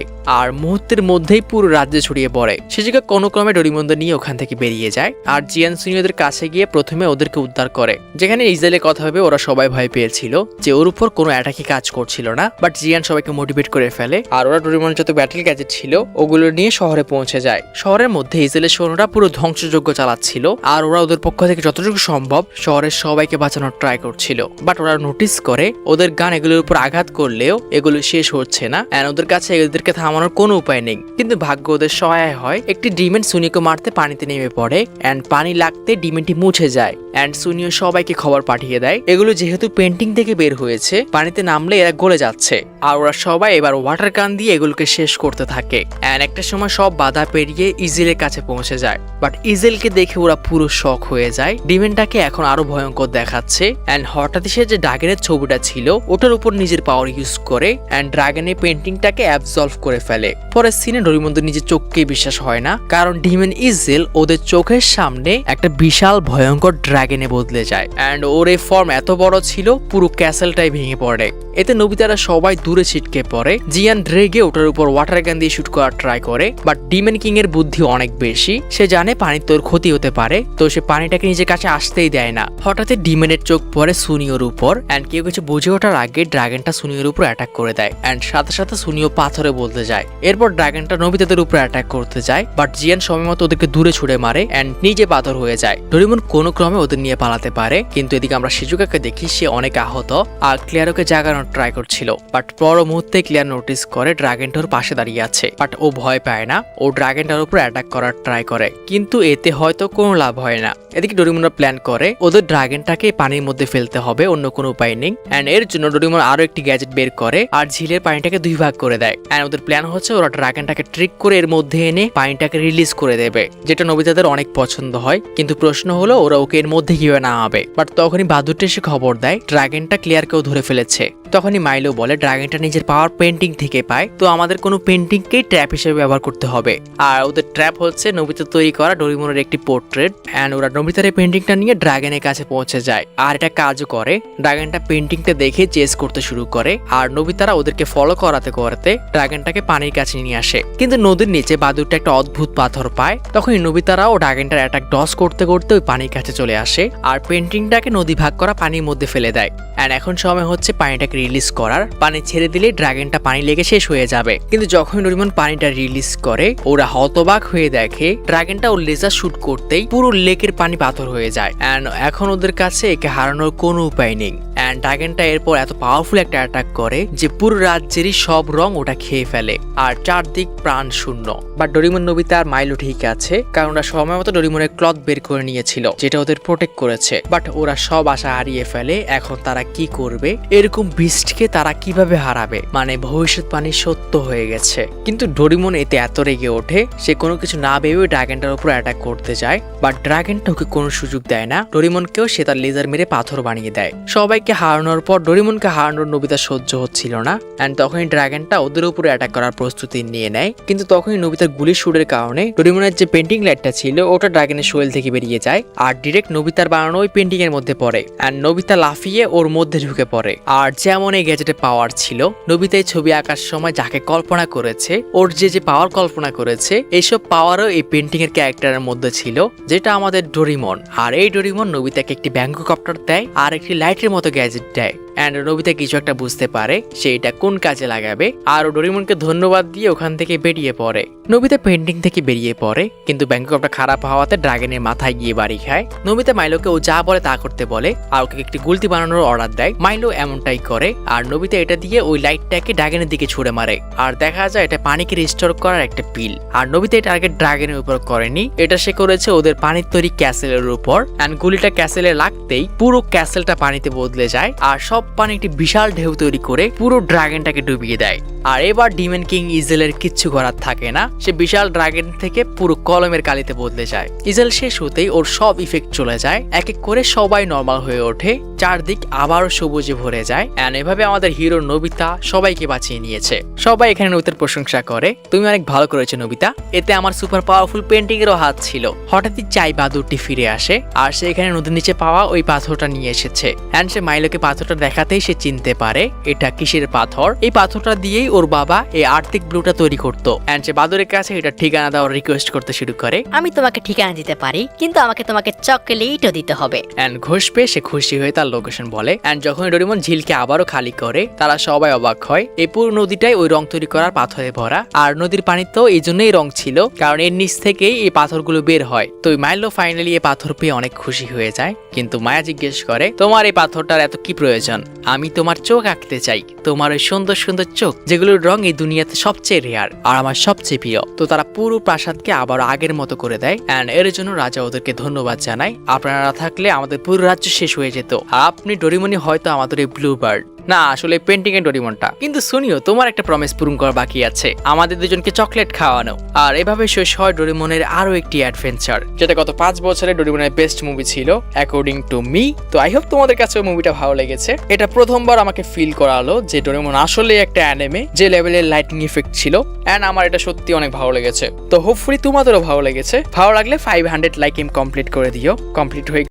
আর মুহূর্তের মধ্যেই পুরো রাজ্যে ছড়িয়ে পড়ে। শিজুকা কোনো ক্রমে ডোরিমনদের নিয়ে ওখান থেকে বেরিয়ে যায় আর জিয়ান সুনিওদের কাছে গিয়ে প্রথমে ওদেরকে উদ্ধার করে। যেখানে ইসরায়েলের কথা ভেবে ওরা সবাই ভয় পেয়েছিল যে ওর উপর কোনো অ্যাটাকই কাজ করছিল না, বাট জিয়ান সবাইকে মোটিভেট করে ফেলে আর ওরা ডোরিমন যত ব্যাটেল গ্যাজেট ছিল, ওগুলো নিয়ে শহরে পৌঁছে যায়। শহরের মধ্যে ইসরায়েলের সৈন্যরা পুরো ধ্বংসযজ্ঞ চালাচ্ছিল। আর ওরা ওদের পক্ষ থেকে যতটুকু সম্ভব শহরের সবাইকে বাঁচানোর ট্রাই করছিল। বাট ওরা নোটিস করে, ওদের গান এগুলোর উপর আঘাত করলেও এগুলো শেষ হচ্ছে না। এন্ড ওদের কাছে এদেরকে থামানোর কোনো উপায় নেই। কিন্তু ভাগ্য ওদের সহায় হয়, একটি ডিমেন সুনিকে মারতে পানিতে নেমে পড়ে। এন্ড পানি লাগতে ডিমেনটি মুছে যায়। এন্ড সুনিও সবাইকে খবর পাঠিয়ে দেয়। এগুলো যেহেতু পেন্টিং থেকে বের হয়েছে, পানিতে নামলে এরা গলে যাচ্ছে। আর ওরা সবাই এবার ওয়াটার কান দিয়ে এগুলোকে শেষ করতে থাকে। এন্ড একটা সময় সব বাধা পেরিয়ে ইজেলের কাছে পৌঁছে যায়। বাট ইজেলকে দেখে ওরা পুরো শখ হয়ে যায়। ডিমেনটাকে এখন আরও ভয়ঙ্কর দেখাচ্ছে। এন্ড হঠাৎই সে যে ড্রাগনের ছবিটা ছিল, ওটার উপর নিজের পাওয়ার ইউজ করে এন্ড ড্রাগনের পেন্টিংটাকে অ্যাবজলভ করে ফেলে। পরে সিনে ডরিমন্দ নিজের চোখকে বিশ্বাস হয় না। কারণ ডিমেন ইজেল ওদের চোখের সামনে একটা বিশাল ভয়ঙ্কর ড্রাগনে বদলে যায়। এন্ড ওর এই ফর্ম এত বড় ছিল, পুরো ক্যাসেলটাই ভেঙে পড়ে। এতে নবিতারা সবাই দূরে ছিটকে পড়ে। জিয়ান ড্রেগে ওটার উপর ওয়াটার গান দিয়ে শুট করার ট্রাই করে বাট ডিমেন কিং এর বুদ্ধি অনেক বেশি। সে জানে পানির তোর ক্ষতি হতে পারে, তো সে পানিটাকে নিজের কাছে আসতেই দেয় না। হঠাৎ ডিমেনের চোখ পড়ে সুনিওর উপর এন্ড কেউ কিছু বুঝে ওঠার আগে ড্রাগনটা সুনিওর উপর অ্যাটাক করে দেয় এন্ড সাথে সাথে সুনিও পাথরে বলতে যায়। এরপর ড্রাগনটা নবিতাদের উপর অ্যাটাক করতে যায় বাট জিয়ান সময় মতো ওদেরকে দূরে ছুড়ে মারে অ্যান্ড নিজে পাথর হয়ে যায়। ডরিমন কোনো ক্রমে ওদের নিয়ে পালাতে পারে, কিন্তু এদিকে আমরা শিজুকাকে দেখি, সে অনেক আহত, আর ক্লিয়ারোকে জাগানোর ট্রাই করছিল। বাট পর মুহূর্তে ক্লিয়ার নোটিস করে ড্রাগনটার পাশে দাঁড়িয়ে আছে। বাট ও ভয় পায় না। ও ড্রাগনটার উপর অ্যাটাক করার ট্রাই করে। কিন্তু এতে হয়তো কোনো লাভ হয় না। এদিকে ডরিমনরা প্ল্যান করে, ওদের ড্রাগনটাকে পানির মধ্যে ফেলতে হবে, অন্য কোনো উপায় নেই। এন্ড এর জন্য ডরিমন আরও একটি গ্যাজেট বের করে আর ঝিলের পানিটাকে দুই ভাগ করে দেয়। এন্ড ওদের প্ল্যান হচ্ছে ওরা ড্রাগনটাকে ট্রিক করে এর মধ্যে এনে পানিটাকে রিলিজ করে দেবে, যেটা নবিতাদের অনেক পছন্দ হয়। কিন্তু প্রশ্ন হলো, ওরা ওকে এর মধ্যে কীভাবে নামাবে? বাট তখনই বাদুরটা এসে খবর দেয়, ড্রাগনটা ক্লিয়ারকেও ধরে ফেলেছে। তখনই মাইলো বলে, ড্রাগনটা নিজের পাওয়ার পেন্টিং থেকে পায়, তো আমাদের কোনো পেন্টিংকেই ট্র্যাপ হিসেবে ব্যবহার করতে হবে। আর ওদের ট্র্যাপ হচ্ছে নবিতা তৈরি করা ডরিমনের একটি পোর্ট্রেট অ্যান্ড ওরা নবিতার এই পেন্টিংটা নিয়ে ড্রাগনের কাছে পৌঁছে যায়। আর এটা কাজও করে ড্রাগনটা পেন্টিংটা দেখে চেস করতে শুরু করে, আর নবিতারা ওদেরকে ফলো করাতে করাতে ড্রাগনটাকে পানির কাছে নিয়ে আসে। কিন্তু নদীর নিচে বাদুরটা একটা অদ্ভুত পাথর পায়, তখনই নবিতারাও ড্রাগনটার অ্যাটাক ডস করতে করতে ওই পানির কাছে চলে আসে, আর পেন্টিংটাকে নদী ভাগ করা পানির মধ্যে ফেলে দেয়। অ্যান্ড এখন সময় হচ্ছে পানিটাকে রিলিজ করার, পানি ছেড়ে দিলে ড্রাগনটা পানি লেগে শেষ হয়ে যাবে। কিন্তু যখন ডোরিমন পানিটা রিলিজ করে, ওরা হতবাক হয়ে দেখে ড্রাগনটা ওর লেজার শুট করতেই পুরো লেকের পানি পাথর হয়ে যায়। অ্যান্ড এখন ওদের কাছে একে হারানোর কোনো উপায় নেই। অ্যান্ড ড্রাগনটা এরপর এত পাওয়ারফুল একটা অ্যাটাক করে যে পুরো রাজ্যেরই সব রং ওটা খেয়ে ফেলে। আর চারদিক প্রাণ শূন্য। বাট ডরিমন নবিতা আর মাইলো ঠিক আছে, কারণ ওরা সময় মতো ডরিমনের ক্লথ বের করে নিয়েছিল, যেটা ওদের প্রোটেক্ট করেছে। বাট ওরা সব আশা হারিয়ে ফেলে, এখন তারা কি করবে? এরকম বিস্টকে তারা কীভাবে হারাবে? মানে ভবিষ্যৎবাণী সত্য হয়ে গেছে। কিন্তু ডরিমন এতে এত রেগে ওঠে, সে কোনো কিছু না ভেবে ড্রাগনটার উপর অ্যাটাক করতে যায়। বা ড্রাগনটা ওকে কোনো সুযোগ দেয় না, ডরিমনকেও সে তার লেজার মেরে পাথর বানিয়ে দেয়। সবাইকে হারানোর পর ডরিমনকে হারানোর নবিতা সহ্য হচ্ছিল না অ্যান্ড তখনই ড্রাগনটা ওদের উপরে অ্যাটাক করার প্রস্তুতি নিয়ে নেয়। কিন্তু তখনই নবিতার গুলি শুটের কারণে ডরিমনের যে পেন্টিং লাইটটা ছিল, ওটা ড্রাগনের শরীর থেকে বেরিয়ে যায়, আর ডিরেক্ট নবিতার বানানো ওই পেন্টিং এর মধ্যে পড়ে অ্যান্ড নবিতা লাফিয়ে ওর মধ্যে ঢুকে পড়ে। আর যেমন এই গ্যাজেটে পাওয়ার ছিল, নবিতা ছবি ছবি আঁকার সময় যাকে কল্পনা করেছে, ওর যে যে পাওয়ার কল্পনা করেছে এইসব পাওয়ারও এই পেন্টিং এর ক্যারেক্টারের মধ্যে ছিল, যেটা আমাদের ডোরিমন আর এই ডোরিমন নবিতাকে একটি ব্যাঙ্ককপ্টার দেয় আর একটি লাইটের মতো গ্যাজেট দেয়। অ্যান্ড নবিতা কিছু একটা বুঝতে পারে সে এটা কোন কাজে লাগাবে। আর ডোরিমনকে ধন্যবাদ দিয়ে ওখান থেকে বেরিয়ে পড়ে। নবিতা পেন্টিং থেকে বেরিয়ে পড়ে, কিন্তু ব্যাঙ্ককপটা খারাপ হওয়াতে ড্রাগনের মাথায় গিয়ে বাড়ি খায়। নবিতা মাইলোকে ও যা বলে তা করতে বলে, আর ওকে একটি গুলতি বানানোর অর্ডার দেয়। মাইলো এমনটাই করে, আর নবিতা এটা দিয়ে ওই লাইটটাকে ড্রাগনের দিকে ছুড়ে মারে। আর দেখা যায় এটা পানিকে রিস্টোর করার একটা পিল আর নবিতা এটা আগে ড্রাগনের উপর করেনি। এটা সে করেছে ওদের পানির তৈরি ক্যাসেলের উপর। অ্যান্ড গুলিটা ক্যাসেলে লাগতেই পুরো ক্যাসেলটা পানিতে বদলে যায়। আর সব পানি একটি বিশাল ঢেউ তৈরি করে পুরো ড্রাগনটাকে ডুবিয়ে দেয়। আর এবার ডিমেন কিং ইজেলের কিচ্ছু করার থাকে না। সে বিশাল ড্রাগন থেকে পুরো কলমের কালিতে বদলে যায়। ইজেল শেষ হতেই ওর সব ইফেক্ট চলে যায়। এক এক করে সবাই নর্মাল হয়ে ওঠে। চারদিক আবারও সবুজে ভরে যায়। অ্যান্ড এভাবে আমাদের হিরো নবিতা সবাইকে বাঁচিয়ে নিয়েছে। সবাই এখানে নবিতার প্রশংসা করে। তুমি অনেক ভালো করেছ নবিতা। এতে আমার সুপার পাওয়ারফুল পেন্টিং এরও হাত ছিল। হঠাৎই চাই বাদুরটি ফিরে আসে। আর সে এখানে নদীর নিচে পাওয়া ওই পাথরটা নিয়ে এসেছে। অ্যান্ড সে মাইলোকে পাথরটা দেখাতেই সে চিনতে পারে এটা কিসের পাথর। এই পাথরটা দিয়েই ওর বাবা এই আর্থিক ব্লুটা তৈরি করতো। অ্যান্ড সে বাদুরের কাছে এটা ঠিকানা দেওয়ার রিকোয়েস্ট করতে শুরু করে। আমি তোমাকে ঠিকানা দিতে পারি কিন্তু আমাকে তোমাকে চকলেটও দিতে হবে। অ্যান্ড ঘোষ পেয়ে সে খুশি হয়ে তার লোকেশন বলে। অ্যান্ড যখন ডোরিমন ঝিলকে আবারও খালি করে তারা সবাই অবাক হয়। এই পুরো নদীটাই ওই রং তৈরি করার পাথরে ভরা। আর নদীর পানি তো এই জন্যই রং ছিল কারণ এর নিচ থেকেই এই পাথরগুলো বের হয়। তো মাইলো ফাইনালি এই পাথর পেয়ে অনেক খুশি হয়ে যায়। কিন্তু মায়া জিজ্ঞেস করে তোমার এই পাথরটার এত কি প্রয়োজন? আমি তোমার চোখ আঁকতে চাই। তোমার ওই সুন্দর সুন্দর চোখ, যেগুলোর রং এই দুনিয়াতে সবচেয়ে রেয়ার আর আমার সবচেয়ে প্রিয়। তো তারা পুরো প্রাসাদকে আবার আগের মতো করে দেয়। অ্যান্ড এর জন্য রাজা ওদেরকে ধন্যবাদ জানায় আপনারা থাকলে আমাদের পুরো রাজ্য শেষ হয়ে যেত। আপনি ডরিমনি হয়তো আমাদের এই ব্লু বার্ড না, আসলে পেন্টিং এর ডরিমনটা। কিন্তু শুনিও, তোমার একটা প্রমিস পূরণ করা বাকি আছে। আমাদের দুজনকে চকলেট খাওয়ানো। আর এভাবে শেষ হয় ডরিমনের আরও একটি অ্যাডভেঞ্চার যেটা গত পাঁচ বছরে ডরিমনের বেস্ট মুভি ছিল অ্যাকর্ডিং টু মি তো আই হোপ তোমাদের কাছে মুভিটা ভালো লেগেছে। এটা প্রথমবার আমাকে ফিল করালো যে ডরিমন আসলে একটা অ্যানিমে যে লেভেলের লাইটিং ইফেক্ট ছিল। অ্যান্ড আমার এটা সত্যি অনেক ভালো লেগেছে। তো হোপফুলি তোমাদেরও ভালো লেগেছে। ভালো লাগলে ফাইভ হান্ড্রেড লাইক এম কমপ্লিট করে দিও। কমপ্লিট হয়ে